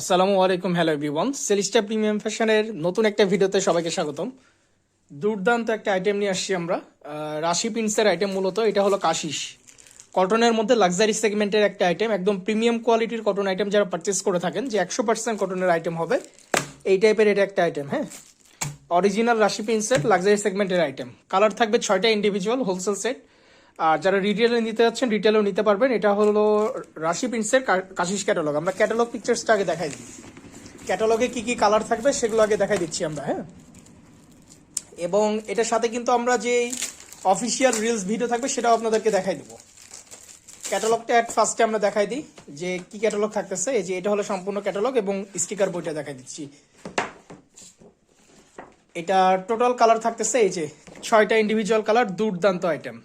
আসসালামু আলাইকুম hello everyone সেলিস্টা premium ফ্যাশনের নতুন একটা ভিডিওতে সবাইকে স্বাগতম। দুর্দান্ত একটা আইটেম নিয়ে আসছি আমরা। রাশি পিন্সের আইটেম মূলত এটা হলো কাশিস। কটনের মধ্যে লাক্সারি সেগমেন্টের একটা আইটেম একদম প্রিমিয়াম কোয়ালিটির কটন আইটেম যারা পারচেস করে থাকেন, যে একশো পার্সেন্ট কটনের আইটেম হবে, এই টাইপের এটা একটা আইটেম হ্যাঁ? অরিজিনাল রাশি পিন্সের লাক্সারি সেগমেন্টের আইটেম কালার থাকবে ছয়টা ইন্ডিভিজুয়াল হোলসেল সেট আর যারা রিটেলে নিতে যাচ্ছেন রিটেলেও নিতে পারবেন। এটা হলো রাশি প্রিন্টসের কাশিস ক্যাটালগ আমরা ক্যাটালগ পিকচার্সটা আগে দেখাই দিই। ক্যাটালগে কি কি কালার থাকবে সেগুলো আগে দেখাই দিচ্ছি আমরা হ্যাঁ? এবং এটার সাথে কিন্তু আমরা যে অফিসিয়াল রিলস ভিডিও থাকবে সেটাও আপনাদেরকে দেখাই দেবো। ক্যাটালগটা অ্যাট ফার্স্টে আমরা দেখাই দিই যে কি ক্যাটালগ থাকতেছে। এই যে এটা হলো সম্পূর্ণ ক্যাটালগ এবং স্টিকার বইটা দেখাই দিচ্ছি। এটা টোটাল কালার থাকতেছে এই যে ছয়টা ইন্ডিভিজুয়াল কালার দুর্দান্ত আইটেম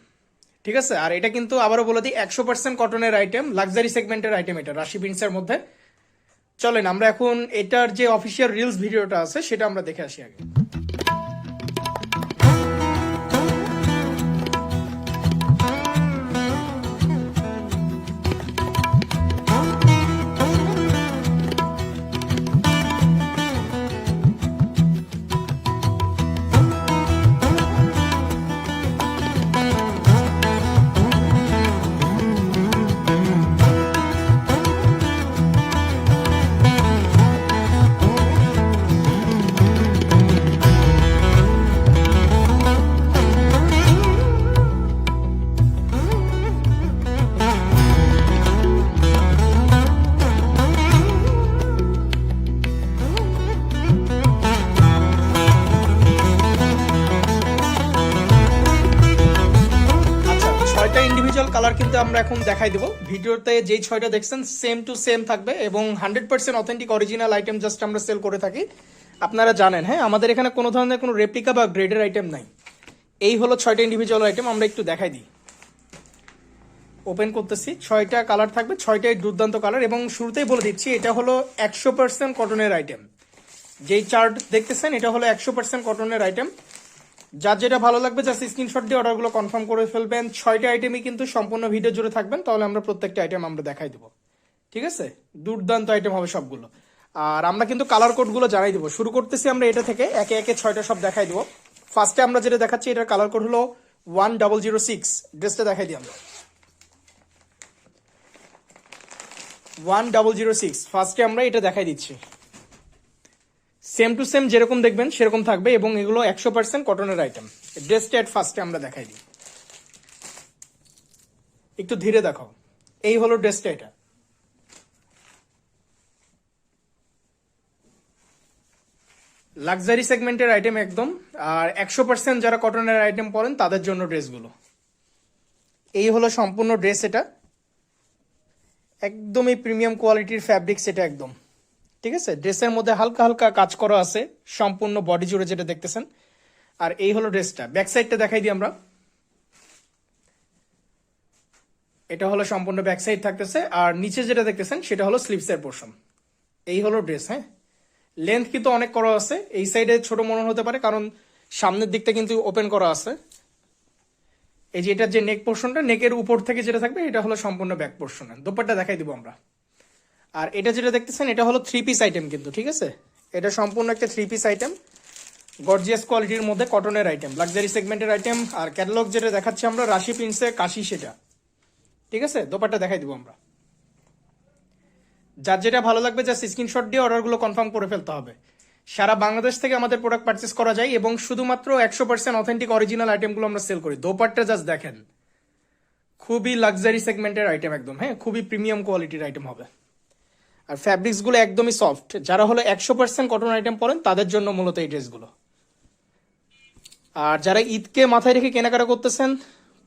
ঠিক আছে? আর এটা কিন্তু আবারও বলে দিই, একশো পার্সেন্ট কটনের আইটেম লাক্সারি সেগমেন্টের আইটেম এটা, রাশি বিনসের মধ্যে। চলেন, আমরা এখন এটার যে অফিসিয়াল রিলস ভিডিওটা আছে, সেটা আমরা দেখে আসি আগে। কালার কিন্তু আমরা এখন দেখাই দেবো। ভিডিওতে যেই ছয়টা দেখছেন সেম টু সেম থাকবে এবং hundred percent authentic original item just আমরা সেল করে থাকি। আপনারা জানেন হ্যাঁ আমাদের এখানে কোনো ধরনের কোনো রেপ্লিকা বা গ্রেডের আইটেম নাই। এই হলো ছয়টা ইন্ডিভিজুয়াল আইটেম আমরা একটু দেখাই দিই। ওপেন করতেছি, ছয়টা কালার থাকবে, ছয়টাই দুর্দান্ত কালার এবং শুরুতেই বলে দিচ্ছি, এটা হলো একশো পার্সেন্ট কটনের আইটেম যেই চার্ট দেখতেছেন, এটা হলো একশো পার্সেন্ট কটনের আইটেম যার যেটা ভালো লাগবে, জাস্ট স্ক্রিনশট দিয়ে অর্ডারগুলো কনফার্ম করে ফেলবেন। ছয়টা আইটেমই কিন্তু সম্পূর্ণ ভিডিও জুড়ে থাকবেন, তাহলে আমরা প্রত্যেকটা আইটেম আমরা দেখাই দেবো। ঠিক আছে? দুর্দান্ত আইটেম হবে সবগুলো। আর আমরা কিন্তু কালার কোডগুলো জানাই দেবো। শুরু করতেছি আমরা এটা থেকে, একে একে ছয়টা সব দেখাই দেবো। ফার্স্টে আমরা যেটা দেখাচ্ছি, এটার কালার কোড হলো ওয়ান ডাবল জিরো সিক্স ড্রেসটা দেখাই দিই আমরা। ওয়ান ডাবল জিরো সিক্স ফার্স্টে আমরা এটা দেখাই দিচ্ছি। সেম টু সেম যেরকম দেখবেন, সেরকম থাকবে এবং এগুলো একশো পার্সেন্ট কটনের আইটেম ড্রেসটা এট ফার্স্টে আমরা দেখাই দিই। একটু ধীরে দেখো এই হলো ড্রেসটা এটা। লাক্সারি সেগমেন্টের আইটেম একদম, আর একশো পার্সেন্ট যারা কটনের আইটেম পরেন, তাদের জন্য ড্রেসগুলো এই হলো সম্পূর্ণ ড্রেস এটা। একদমই প্রিমিয়াম কোয়ালিটির ফ্যাব্রিক্স এটা একদম। ঠিক আছে? ড্রেসের মধ্যে হালকা হালকা কাজ করা আছে। সম্পূর্ণ বডি জুড়ে যেটা দেখতেছেন। আর এই হলো ড্রেসটা। ব্যাক সাইডটা দেখাই দিই আমরা। এটা হলো সম্পূর্ণ ব্যাক সাইড থাকতেছে। আর নিচে যেটা দেখতেছেন, সেটা হলো স্লিপসের পোর্শন এই হলো ড্রেস হ্যাঁ? লেন্থ কিন্তু অনেক করা আছে। এই সাইডে ছোট মনে হতে পারে, কারণ সামনের দিকটা কিন্তু ওপেন করা আছে। এই যে এটার যে নেক পোর্শনটা নেকের উপর থেকে যেটা থাকবে, এটা হলো সম্পূর্ণ ব্যাক পোর্শন দোপারটা দেখাই দিব আমরা। আর এটা যেটা দেখতেছেন, এটা হলো থ্রি পিস আইটেম কিন্তু, ঠিক আছে? এটা সম্পূর্ণ একটা থ্রি পিস আইটেম গর্জিয়াস কোয়ালিটির মধ্যে কটনের আইটেম লাক্সারি সেগমেন্টের আইটেম আর ক্যাটালগ যেটা দেখাচ্ছি আমরা, রাশি প্রিন্সে কাশি সেটা, ঠিক আছে? দোপারটা দেখাই দিব আমরা। যার যেটা ভালো লাগবে জাস্ট স্ক্রিনশট দিয়ে অর্ডারগুলো কনফার্ম করে ফেলতে হবে। সারা বাংলাদেশ থেকে আমাদের প্রোডাক্ট পারচেস করা যায়, এবং শুধুমাত্র একশো পার্সেন্ট অথেন্টিক অরিজিনাল আইটেমগুলো আমরা সেল করি। দোপারটা জাস্ট দেখেন। খুবই লাক্সারি সেগমেন্টের আইটেম একদম হ্যাঁ? খুবই প্রিমিয়াম কোয়ালিটির আইটেম হবে। আর ফ্যাব্রিক্সগুলো একদমই সফট যারা হলো একশো পার্সেন্ট কটন আইটেম পরেন, তাদের জন্য মূলত এই ড্রেসগুলো। আর যারা ঈদকে মাথায় রেখে কেনাকাটা করতেছেন,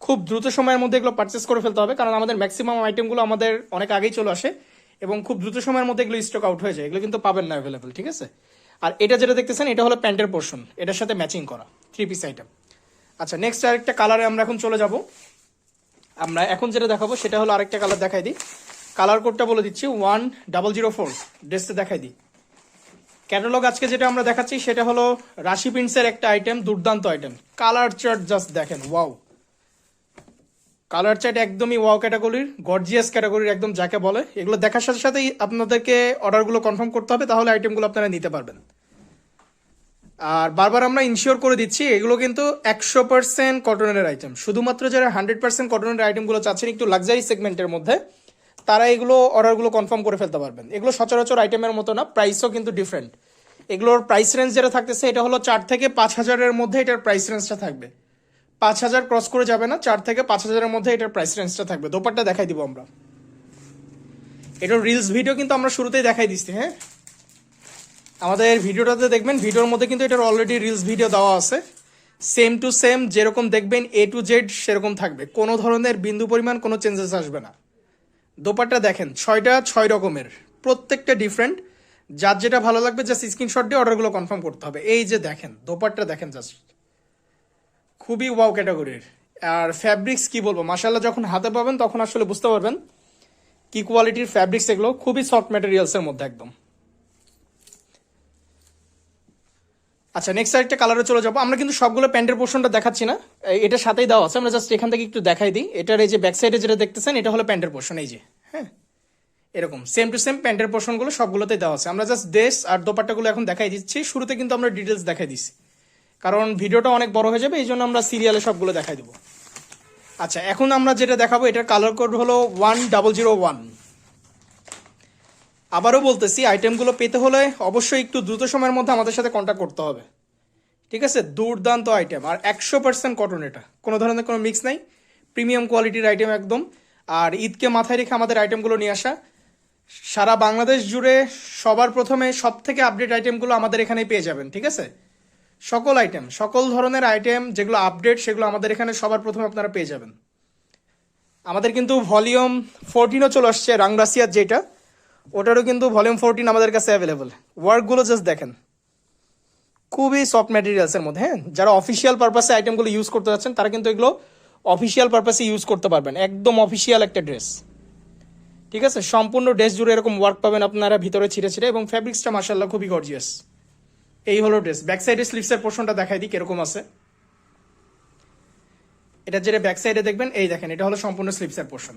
খুব দ্রুত সময়ের মধ্যে এগুলো পারচেস করে ফেলতে হবে, কারণ আমাদের ম্যাক্সিমাম আইটেমগুলো আমাদের অনেক আগেই চলে আসে, এবং খুব দ্রুত সময়ের মধ্যে এগুলো স্টক আউট হয়ে যায়। এগুলো কিন্তু পাবেন না অ্যাভেলেবেল ঠিক আছে? আর এটা যেটা দেখতেছেন, এটা হলো প্যান্টের পোর্শন এটার সাথে ম্যাচিং করা থ্রি পিস আইটেম আচ্ছা নেক্সট আরেকটা কালারে আমরা এখন চলে যাব। আমরা এখন যেটা দেখাবো, সেটা হলো আরেকটা কালার দেখাই দিই। কালার কোডটা বলে দিচ্ছি ওয়ান ডাবল জিরো ফোর ড্রেসটা দেখাই দিই। ক্যাটালগ আজকে যেটা আমরা দেখাচ্ছি, সেটা হলো রাশি প্রিন্টসের একটা আইটেম দুর্দান্ত আইটেম কালার চার্ট জাস্ট দেখেন ওয়াও কালার চার্ট একদমই ওয়াও ক্যাটাগরির গর্জিয়াস ক্যাটাগরির একদম যাকে বলে। এগুলো দেখার সাথে সাথেই আপনাদেরকে অর্ডারগুলো কনফার্ম করতে হবে, তাহলে আইটেমগুলো আপনারা নিতে পারবেন। আর বারবার আমরা ইনশিওর করে দিচ্ছি, এগুলো কিন্তু একশো পার্সেন্ট কটনের আইটেম শুধুমাত্র যারা হান্ড্রেড পার্সেন্ট কটনের আইটেমগুলো চাচ্ছেন একটু লাক্সারি সেগমেন্টের মধ্যে তারা এগুলো অর্ডারগুলো কনফার্ম করে ফেলতে পারবেন। এগুলো সচরাচর আইটেমের মতো না প্রাইসও কিন্তু ডিফারেন্ট এগুলোর প্রাইস রেঞ্জ যেটা থাকতেছে, এটা হলো চার থেকে পাঁচ হাজারের মধ্যে এটার প্রাইস রেঞ্জটা থাকবে। পাঁচ হাজার ক্রস করে যাবে না, চার থেকে পাঁচ হাজারের মধ্যে এটার প্রাইস রেঞ্জটা থাকবে। দোপারটা দেখাই দিব আমরা। এটার রিলস ভিডিও কিন্তু আমরা শুরুতেই দেখাই দিচ্ছি হ্যাঁ? আমাদের ভিডিওটাতে দেখবেন, ভিডিওর মধ্যে কিন্তু এটার অলরেডি রিলস ভিডিও দেওয়া আছে। সেম টু সেম যেরকম দেখবেন এ টু জেড সেরকম থাকবে। কোনো ধরনের বিন্দু পরিমাণ কোনো চেঞ্জেস আসবে না। দোপারটা দেখেন, ছয়টা ছয় রকমের, প্রত্যেকটা ডিফারেন্ট যার যেটা ভালো লাগবে জাস্ট স্ক্রিনশট দিয়ে অর্ডারগুলো কনফার্ম করতে হবে। এই যে দেখেন, দোপাট্টা দেখেন জাস্ট খুবই ওয়াও ক্যাটাগরির আর ফ্যাব্রিক্স কি বলব? মাসাল্লাহ যখন হাতে পাবেন, তখন আসলে বুঝতে পারবেন কি কোয়ালিটির ফ্যাব্রিক্স এগুলো। খুবই সফট ম্যাটেরিয়ালসের মধ্যে একদম। আচ্ছা নেক্সট আরেকটা কালারে চলে যাব। আমরা কিন্তু সবগুলো প্যান্টের পোর্শনটা দেখাচ্ছি না। এটার সাথেই দেওয়া আছে। আমরা জাস্ট এখান থেকে একটু দেখাই দিই। এটার এই যে ব্যাক সাইডে যেটা দেখতেছেন, এটা হলো প্যান্টের পোর্শন এই যে হ্যাঁ? এরকম সেম টু সেম প্যান্টের পোর্শনগুলো সবগুলোতেই দেওয়া আছে। আমরা জাস্ট ড্রেস আর দোপাট্টাগুলো এখন দেখাই দিচ্ছি। শুরুতে কিন্তু আমরা ডিটেলস দেখাই দিচ্ছি কারণ ভিডিওটা অনেক বড় হয়ে যাবে, এই জন্য আমরা সিরিয়ালে সবগুলো দেখাই দেবো। আচ্ছা এখন আমরা যেটা দেখাবো, এটার কালার কোড হলো ওয়ান ডাবল জিরো ওয়ান আবারও বলতেছি আইটেমগুলো পেতে হলে অবশ্যই একটু দ্রুত সময়ের মধ্যে আমাদের সাথে কন্ট্যাক্ট করতে হবে। ঠিক আছে? দুর্দান্ত আইটেম আর একশো পার্সেন্ট কটন এটা। কোনো ধরনের কোনো মিক্স নাই। প্রিমিয়াম কোয়ালিটির আইটেম একদম। আর ঈদকে মাথায় রেখে আমাদের আইটেমগুলো নিয়ে আসা। সারা বাংলাদেশ জুড়ে সবার প্রথমে সব থেকে আপডেট আইটেমগুলো আমাদের এখানেই পেয়ে যাবেন, ঠিক আছে? সকল আইটেম সকল ধরনের আইটেম যেগুলো আপডেট সেগুলো আমাদের এখানে সবার প্রথমে আপনারা পেয়ে যাবেন। আমাদের কিন্তু ভলিউম ফোরটিনও চলে আসছে রাংরাসিয়ার যেটা। ওটারও কিন্তু ভলিউম ফোরটিন আমাদের কাছে অ্যাভেলেবল ওয়ার্কগুলো জাস্ট দেখেন। খুবই সফট ম্যাটেরিয়ালসের মধ্যে হ্যাঁ? যারা অফিসিয়াল পারপাসে আইটেমগুলো ইউজ করতে যাচ্ছেন, তারা কিন্তু এগুলো অফিসিয়াল পারপাসে ইউজ করতে পারবেন। একদম অফিসিয়াল একটা ড্রেস ঠিক আছে? সম্পূর্ণ ড্রেস জুড়ে এরকম ওয়ার্ক পাবেন আপনারা ভিতরে ছিঁড়ে ছিঁড়ে, এবং ফ্যাব্রিক্সটা মাসাল্লাহ খুবই গর্জিয়াস এই হলো ড্রেস ব্যাক সাইডে স্লিপসের পোর্শনটা দেখাই দিই কীরকম আছে। এটা যেটা ব্যাক সাইডে দেখবেন, এই দেখেন, এটা হলো সম্পূর্ণ স্লিপসের পোর্শন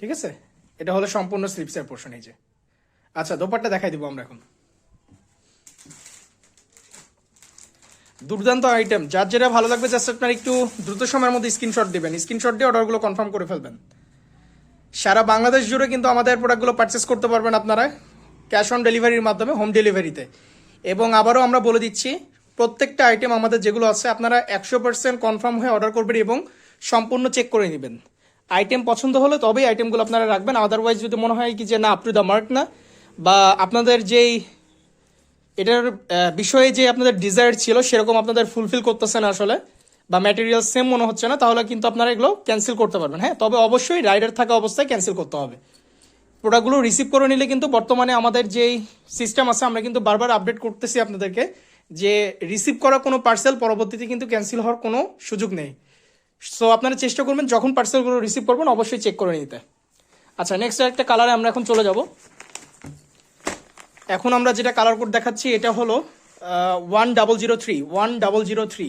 ঠিক আছে? এটা হলো সম্পূর্ণ স্লিভসের পোর্শন এই যে। আচ্ছা দোপারটা দেখাই দিব আমরা এখন। দুর্দান্ত আইটেম যার যেটা ভালো লাগবে জাস্ট আপনার একটু দ্রুত সময়ের মধ্যে স্ক্রিনশট দিবেন। স্ক্রিনশট দিয়ে অর্ডারগুলো কনফার্ম করে ফেলবেন। সারা বাংলাদেশ জুড়ে কিন্তু আমাদের প্রোডাক্টগুলো পারচেস করতে পারবেন আপনারা ক্যাশ অন ডেলিভারির মাধ্যমে হোম ডেলিভারিতে এবং আবারও আমরা বলে দিচ্ছি, প্রত্যেকটা আইটেম আমাদের যেগুলো আছে, আপনারা একশো পার্সেন্ট কনফার্ম হয়ে অর্ডার করবেন এবং সম্পূর্ণ চেক করে নেবেন। আইটেম পছন্দ হলে তবেই আইটেমগুলো আপনারা রাখবেন। আদারওয়াইজ যদি মনে হয় কি যে না আপ টু দ্য মার্ক না, বা আপনাদের যেই এটার বিষয়ে যে আপনাদের ডিজায়ার ছিল সেরকম আপনাদের ফুলফিল করতেছে না আসলে, বা ম্যাটেরিয়াল সেম মনে হচ্ছে না, তাহলে কিন্তু আপনারা এগুলো ক্যান্সেল করতে পারবেন। হ্যাঁ তবে অবশ্যই রাইডার থাকা অবস্থায় ক্যান্সেল করতে হবে। প্রোডাক্টগুলো রিসিভ করে নিলে কিন্তু বর্তমানে আমাদের যেই সিস্টেম আছে, আমরা কিন্তু বারবার আপডেট করতেছি আপনাদেরকে যে রিসিভ করা কোনো পার্সেল পরবর্তীতে কিন্তু ক্যান্সেল হওয়ার কোনো সুযোগ নেই। সো আপনারা চেষ্টা করবেন যখন পার্সেলগুলো রিসিভ করবেন, অবশ্যই চেক করে নিতে। আচ্ছা নেক্সট একটা কালারে আমরা এখন চলে যাব। এখন আমরা যেটা কালার কোড দেখাচ্ছি, এটা হলো one double zero three one double zero three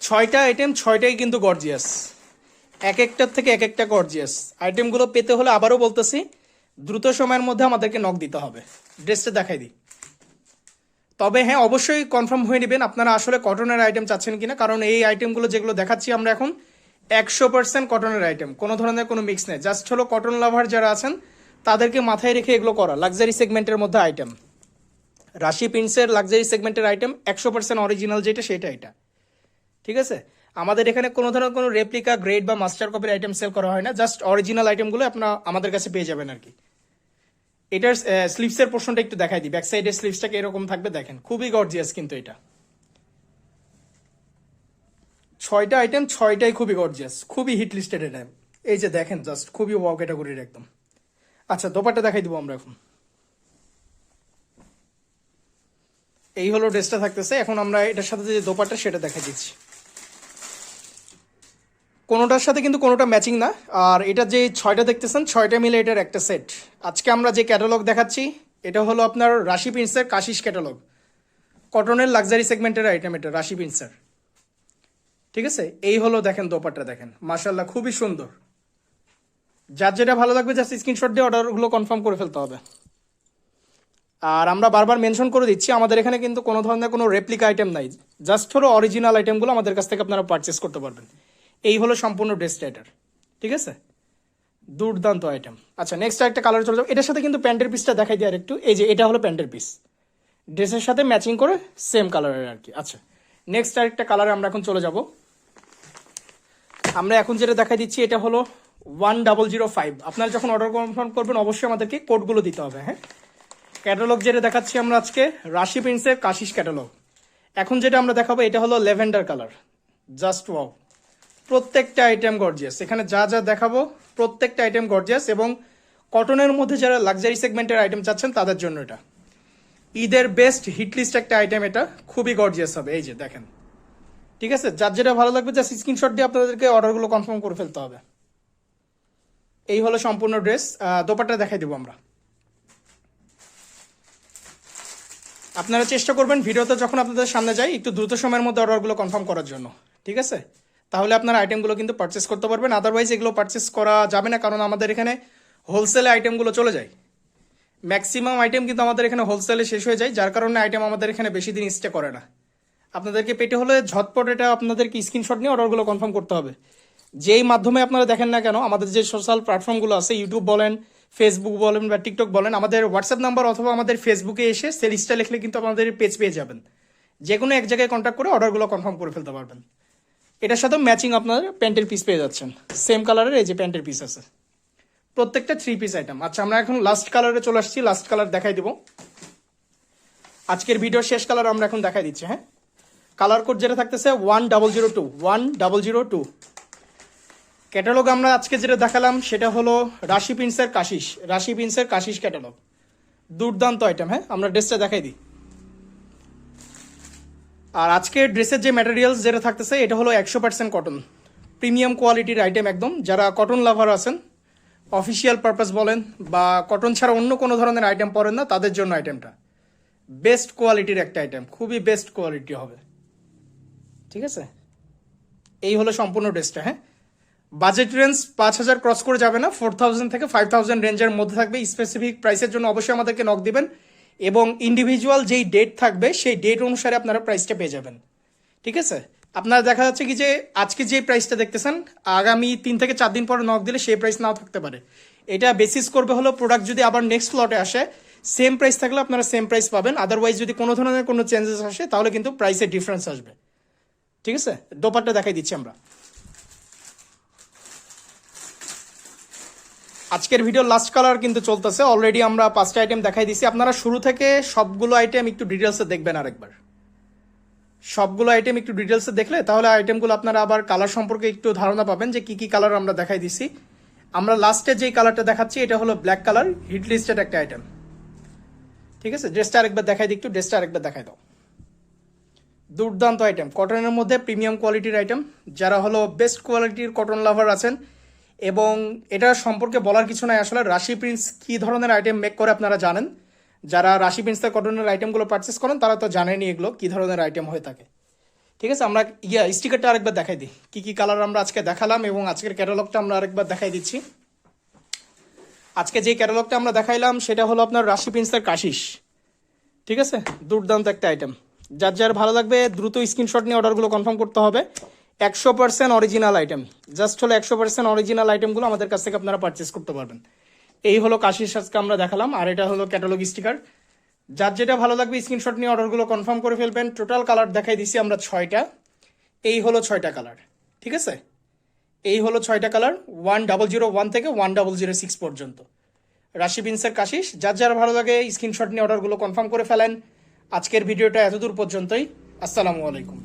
ছয়টা আইটেম ছয়টাই কিন্তু গর্জিয়াস এক একটার থেকে এক একটা গর্জিয়াস আইটেমগুলো পেতে হলে আবারও বলতেছি, দ্রুত সময়ের মধ্যে আমাদেরকে নক দিতে হবে। ড্রেসটা দেখাই দিই। তবে হ্যাঁ অবশ্যই কনফার্ম হয়ে নেবেন আপনারা আসলে কটনের আইটেম চাচ্ছেন কিনা, কারণ এই আইটেমগুলো যেগুলো দেখাচ্ছি আমরা এখন, একশো পার্সেন্ট কটনের আইটেম কোনো ধরনের কোনো মিক্স নেই। জাস্ট হলো কটন লাভার যারা আছেন, তাদেরকে মাথায় রেখে এগুলো করা লাক্সারি সেগমেন্টের মধ্যে আইটেম রাশি প্রিন্সের লাক্সারি সেগমেন্টের আইটেম একশো পার্সেন্ট অরিজিনাল যেটা, সেটা এটা। ঠিক আছে? আমাদের এখানে কোনো ধরনের কোনো রেপ্লিকা গ্রেড বা মাস্টার কপির আইটেম সেল করা হয় না জাস্ট অরিজিনাল আইটেমগুলো আপনার আমাদের কাছে পেয়ে যাবেন আর কি। এটার স্লিভসের পোর্শনটা একটু দেখাই দিই। ব্যাক সাইডের স্লিভসটাকে এরকম থাকবে, দেখেন। খুবই গর্জিয়াস কিন্তু এটা। ছয়টা আইটেম ছয়টাই খুবই গর্জিয়াস খুবই হিট লিস্টেড আইটেম এই যে দেখেন জাস্ট খুবই ওয়াও ক্যাটাগরির একদম। আচ্ছা দোপাট্টা দেখাই দিব আমরা এখন। এই হলো ড্রেসটা থাকতেছে। এখন আমরা এটার সাথে যে দোপাট্টা, সেটা দেখা দিচ্ছি। কোনোটার সাথে কিন্তু কোনোটা ম্যাচিং না। আর এটা যে ছয়টা দেখতেছেন, ছয়টা মিলে এটার একটা সেট আজকে আমরা যে ক্যাটালগ দেখাচ্ছি, এটা হলো আপনার রাশি প্রিন্সের কাশিস ক্যাটালগ কটনের লাক্সারি সেগমেন্টের আইটেম এটা, রাশি প্রিন্সের ঠিক আছে? এই হলো দেখেন, দোপাট্টা দেখেন। মাশাল্লাহ খুবই সুন্দর। যার যেটা ভালো লাগবে জাস্ট স্ক্রিনশট দিয়ে অর্ডারগুলো কনফার্ম করে ফেলতে হবে। আর আমরা বারবার মেনশন করে দিচ্ছি, আমাদের এখানে কিন্তু কোনো ধরনের কোনো রেপ্লিকা আইটেম নাই। জাস্ট হলো অরিজিনাল আইটেমগুলো আমাদের কাছ থেকে আপনারা পারচেস করতে পারবেন। এই হলো সম্পূর্ণ ড্রেসটা এটার ঠিক আছে? দুর্দান্ত আইটেম আচ্ছা নেক্সট একটা কালার চলে যাব। এটার সাথে কিন্তু প্যান্টের পিসটা দেখাই দিই আর একটু এই যে, এটা হলো প্যান্টের পিস ড্রেসের সাথে ম্যাচিং করে সেম কালারের আর কি। আচ্ছা নেক্সট আরেকটা কালারে আমরা এখন চলে যাব। আমরা এখন যেটা দেখাই দিচ্ছি, এটা হলো ওয়ান ডাবল জিরো ফাইভ আপনারা যখন অর্ডার কনফার্ম করবেন, অবশ্যই আমাদেরকে কোডগুলো দিতে হবে হ্যাঁ? ক্যাটালগ যেটা দেখাচ্ছি আমরা আজকে, রাশি প্রিন্সের কাশিস ক্যাটালগ এখন যেটা আমরা দেখাবো, এটা হলো লেভেন্ডার কালার জাস্ট ওয়াও প্রত্যেকটা আইটেম গর্জিয়াস এখানে যা যা দেখাবো, প্রত্যেকটা আইটেম গর্জিয়াস এবং কটনের মধ্যে যারা লাক্সারি সেগমেন্টের আইটেম চাচ্ছেন, তাদের জন্য এটা। ঈদের বেস্ট হিট লিস্ট একটা আইটেম এটা, খুবই গর্জিয়াস হবে। এই যে, দেখেন। ঠিক আছে? যার যেটা ভালো লাগবে জাস্ট স্ক্রিনশট দিয়ে আপনাদেরকে অর্ডারগুলো কনফার্ম করে ফেলতে হবে। এই হলো সম্পূর্ণ ড্রেস দোপাট্টা দেখাই দেবো আমরা। আপনারা চেষ্টা করবেন ভিডিওতে যখন আপনাদের সামনে যাই, একটু দ্রুত সময়ের মধ্যে অর্ডারগুলো কনফার্ম করার জন্য। ঠিক আছে? তাহলে আপনারা আইটেমগুলো কিন্তু পারচেস করতে পারবেন। আদারওয়াইজ এগুলো পারচেস করা যাবে না, কারণ আমাদের এখানে হোলসেলে আইটেমগুলো চলে যায়। ম্যাক্সিমাম আইটেম কিন্তু আমাদের এখানে হোলসেলে শেষ হয়ে যায়, যার কারণে আইটেম আমাদের এখানে বেশি দিন স্টে করে না। আপনাদেরকে পেটে হলে ঝটপট এটা আপনাদেরকে স্ক্রিনশট নিয়ে অর্ডারগুলো কনফার্ম করতে হবে। যেই মাধ্যমে আপনারা দেখেন না কেন, আমাদের যে সোশ্যাল প্ল্যাটফর্মগুলো আছে ইউটিউব বলেন ফেসবুক বলেন বা টিকটক বলেন, আমাদের হোয়াটসঅ্যাপ নাম্বার অথবা আমাদের ফেসবুকে এসে সেলিস্টা লিখলে কিন্তু আপনাদের পেজ পেয়ে যাবেন। যে কোনো এক জায়গায় কন্ট্যাক্ট করে অর্ডারগুলো কনফার্ম করে ফেলতে পারবেন। এটার সাথে ম্যাচিং আপনার প্যান্টের পিস পেয়ে যাচ্ছেন। সেম কালারের এই যে প্যান্টের পিস আছে। প্রত্যেকটা থ্রি পিস আইটেম আচ্ছা আমরা এখন লাস্ট কালারে চলে আসছি। লাস্ট কালার দেখাই দেবো। আজকের ভিডিওর শেষ কালার আমরা এখন দেখাই দিচ্ছি হ্যাঁ? কালার কোড যেটা থাকতেছে one double zero two one double zero two catalogue আমরা আজকে যেটা দেখালাম, সেটা হলো রাশি প্রিন্সের কাশিস। রাশি প্রিন্সের কাশিস ক্যাটালগ দুর্দান্ত আইটেম হ্যাঁ? আমরা ড্রেসটা দেখাই দিই। আর আজকে ড্রেসের যে ম্যাটেরিয়ালস যেটা থাকতেছে, এটা হলো একশো পার্সেন্ট কটন প্রিমিয়াম কোয়ালিটির আইটেম একদম। যারা কটন লাভার আছেন অফিসিয়াল পারপাস বলেন বা কটন ছাড়া অন্য কোনো ধরনের আইটেম পরেন না, তাদের জন্য আইটেমটা বেস্ট কোয়ালিটির একটা আইটেম খুবই বেস্ট কোয়ালিটি হবে। ঠিক আছে? এই হলো সম্পূর্ণ ড্রেসটা হ্যাঁ? বাজেট রেঞ্জ পাঁচ হাজার ক্রস করে যাবে না। ফোর থাউজেন্ড থেকে ফাইভ থাউজেন্ড রেঞ্জের মধ্যে থাকবে। স্পেসিফিক প্রাইসের জন্য অবশ্যই আমাদেরকে নক দিবেন। এবং ইন্ডিভিজুয়াল যেই ডেট থাকবে, সেই ডেট অনুসারে আপনারা প্রাইসটা পেয়ে যাবেন। ঠিক আছে? আপনারা দেখা যাচ্ছে কি যে, আজকে যে প্রাইসটা দেখতেছেন, আগামী তিন থেকে চার দিন পরে নক দিলে সেই প্রাইস নাও থাকতে পারে। এটা বেসিস করবে হলো প্রোডাক্ট যদি আবার নেক্সট লটে আসে সেম প্রাইস থাকলে আপনারা সেম প্রাইস পাবেন। আদারওয়াইজ যদি কোনো ধরনের কোনো চেঞ্জেস আসে, তাহলে কিন্তু প্রাইসের ডিফারেন্স আসবে। ঠিক আছে? দোপারটা দেখাই দিচ্ছি আমরা। আজকের ভিডিও লাস্ট কালার কিন্তু চলতেছে। অলরেডি আমরা পাঁচটা আইটেম দেখাই দিছি আপনারা শুরু থেকে সবগুলো আইটেম একটু ডিটেলসে দেখবেন আরেকবার। সবগুলো আইটেম একটু ডিটেলসে দেখলে তাহলে আইটেমগুলো আপনারা আবার কালার সম্পর্কে একটু ধারণা পাবেন যে কি কি কালার আমরা দেখাই দিছি আমরা লাস্টে যেই কালারটা দেখাচ্ছি, এটা হলো ব্ল্যাক কালার হিট লিস্টেড একটা আইটেম ঠিক আছে? ড্রেসটা আরেকবার দেখাই দিই, একটু ড্রেসটা আরেকবার দেখাই দাও। দুর্দান্ত আইটেম কটনের মধ্যে প্রিমিয়াম কোয়ালিটির আইটেম যারা হলো বেস্ট কোয়ালিটির কটন লাভার আছেন এবং এটা সম্পর্কে বলার কিছু নাই। আসলে রাশি প্রিন্স কি ধরনের আইটেম মেক করে আপনারা জানেন? যারা রাশি প্রিন্সের কটনের আইটেমগুলো পারচেস করেন, তারা তো জানেনই এগুলো কি ধরনের আইটেম হয়ে থাকে। ঠিক আছে, আমরা ইয়া স্টিকারটা আরেকবার দেখাই দিই। কি কি কালার আমরা আজকে দেখালাম এবং আজকের ক্যাটালগটা আমরা আরেকবার দেখাই দিচ্ছি। আজকে যে ক্যাটালগটা আমরা দেখাইলাম, সেটা হলো আপনার রাশি প্রিন্সের কাশিস। ঠিক আছে? দুর্দান্ত একটা আইটেম যার যার ভালো লাগবে, দ্রুত স্ক্রিনশট নিয়ে অর্ডারগুলো কনফার্ম করতে হবে। একশো পার্সেন্ট অরিজিনাল আইটেম জাস্ট হলো একশো পার্সেন্ট অরিজিনাল আইটেমগুলো আমাদের কাছ থেকে আপনারা পারচেস করতে পারবেন। এই হলো কাশির আজকে আমরা দেখালাম, আর এটা হলো ক্যাটালগ স্টিকার যার যেটা ভালো লাগবে স্ক্রিনশট নিয়ে অর্ডারগুলো কনফার্ম করে ফেলবেন। টোটাল কালার দেখাই দিছি আমরা ছয়টা। এই হলো ছয়টা কালার ঠিক আছে? এই হলো ছয়টা colour one double zero one থেকে ওয়ান ডাবল জিরো সিক্স পর্যন্ত। রাশি বিনসের কাশিস, যার যার ভালো লাগে স্ক্রিনশট নিয়ে অর্ডারগুলো কনফার্ম করে ফেলেন। আজকের ভিডিওটা এতদূর পর্যন্তই। আসসালামু আলাইকুম।